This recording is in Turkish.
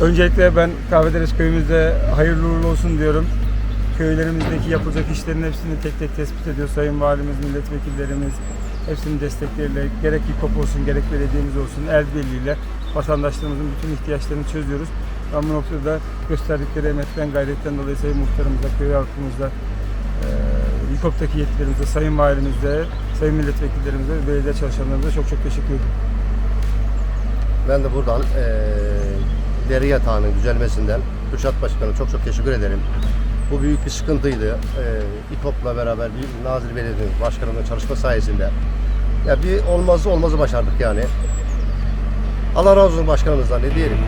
Öncelikle ben Kahvedeniz köyümüzde hayırlı uğurlu olsun diyorum. Köylerimizdeki yapılacak işlerin hepsini tek tek tespit ediyor Sayın Valimiz, milletvekillerimiz. Hepsinin destekleriyle gerek İKOP olsun gerek belediyemiz olsun el birliğiyle vatandaşlarımızın bütün ihtiyaçlarını çözüyoruz. Ben bu noktada gösterdikleri emekten, gayretten dolayı Sayın Muhtarımıza, köy halkımıza, e, İKOP'taki yetkililerimize, Sayın Valimize, Sayın Milletvekillerimize ve belediye çalışanlarımıza çok çok teşekkür ederim. Ben de buradan eee deri yatağının düzelmesinden Kürşat Başkan'a çok çok teşekkür ederim. Bu büyük bir sıkıntıydı. Eee İKOP'la beraber bir Nazilli Belediye Başkanı'nın çalışma sayesinde ya bir olmazı olmazı başardık yani. Allah razı olsun başkanımızdan ne diyelim.